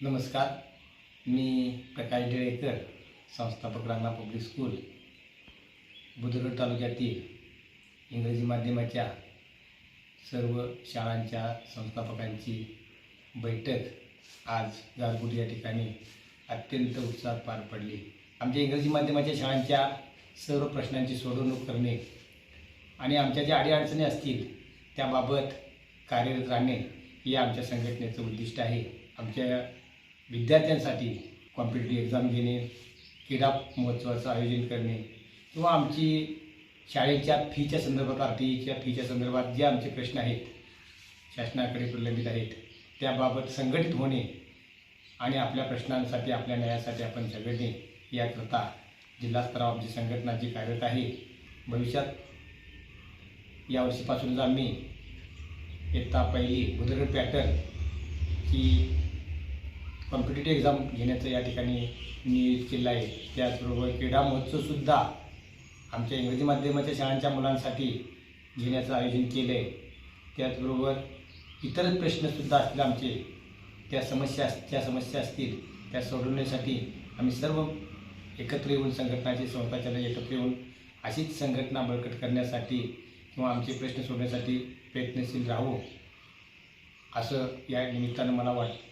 नमस्कार. मी प्रकाश डेळेकर संस्थापक रांगा पब्लिक स्कूल बुद्रुक तालुक्यातील इंग्रजी माध्यमाच्या सर्व शाळांच्या संस्थापकांची बैठक आज गारगुट या ठिकाणी अत्यंत उत्साहात पार पडली. आमच्या इंग्रजी माध्यमाच्या शाळांच्या सर्व प्रश्नांची सोडवणूक करणे आणि आमच्या ज्या अडीअडचणी असतील त्याबाबत कार्यरत राहणे हे आमच्या संघटनेचं उद्दिष्ट आहे. आमच्या विद्यार्थ्यांसाठी कॉम्पिटेटिव्ह एक्झाम घेणे क्रीडा महोत्सवाचं आयोजन करणे किंवा आमची शाळेच्या फीच्या संदर्भात आर टी ईच्या फीच्या संदर्भात जे आमचे प्रश्न आहेत शासनाकडे प्रलंबित आहेत त्याबाबत संघटित होणे आणि आपल्या प्रश्नांसाठी आपल्या न्यायासाठी आपण झगडणे याकरता जिल्हा स्तरावर संघटना जी कार्यरत आहे भविष्यात यावर्षीपासूनच आम्ही इयत्ता पहिली बुधगड पॅटर्न की कॉम्पिटेटिव्ह एक्झाम घेण्याचं या ठिकाणी नियोजित केलं आहे. त्याचबरोबर क्रीडा महोत्सवसुद्धा आमच्या इंग्रजी माध्यमाच्या शाळांच्या मुलांसाठी घेण्याचं आयोजन केलं आहे. त्याचबरोबर इतरच प्रश्नसुद्धा असतील आमचे त्या समस्या ज्या समस्या असतील त्या सोडवण्यासाठी आम्ही सर्व एकत्र येऊन संघटनाचे संस्थाचालक एकत्र येऊन अशीच संघटना बळकट करण्यासाठी किंवा आमचे प्रश्न सोडण्यासाठी प्रयत्नशील राहू असं या निमित्तानं मला वाटतं.